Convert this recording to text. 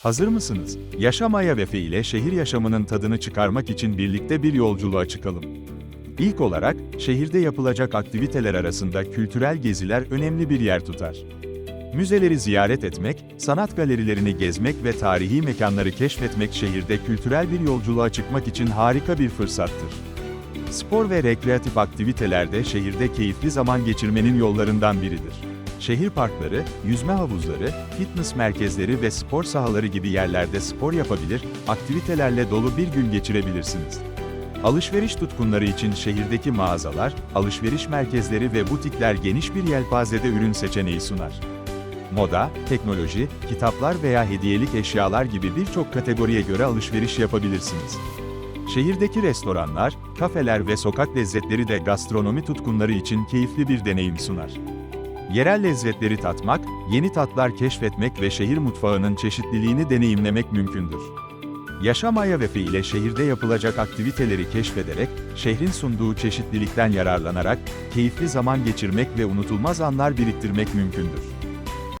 Hazır mısınız? Yaşam Ayavefe ile şehir yaşamının tadını çıkarmak için birlikte bir yolculuğa çıkalım. İlk olarak, şehirde yapılacak aktiviteler arasında kültürel geziler önemli bir yer tutar. Müzeleri ziyaret etmek, sanat galerilerini gezmek ve tarihi mekanları keşfetmek şehirde kültürel bir yolculuğa çıkmak için harika bir fırsattır. Spor ve rekreatif aktiviteler de şehirde keyifli zaman geçirmenin yollarından biridir. Şehir parkları, yüzme havuzları, fitness merkezleri ve spor sahaları gibi yerlerde spor yapabilir, aktivitelerle dolu bir gün geçirebilirsiniz. Alışveriş tutkunları için şehirdeki mağazalar, alışveriş merkezleri ve butikler geniş bir yelpazede ürün seçeneği sunar. Moda, teknoloji, kitaplar veya hediyelik eşyalar gibi birçok kategoriye göre alışveriş yapabilirsiniz. Şehirdeki restoranlar, kafeler ve sokak lezzetleri de gastronomi tutkunları için keyifli bir deneyim sunar. Yerel lezzetleri tatmak, yeni tatlar keşfetmek ve şehir mutfağının çeşitliliğini deneyimlemek mümkündür. Yaşam Ayavefe ile şehirde yapılacak aktiviteleri keşfederek, şehrin sunduğu çeşitlilikten yararlanarak, keyifli zaman geçirmek ve unutulmaz anlar biriktirmek mümkündür.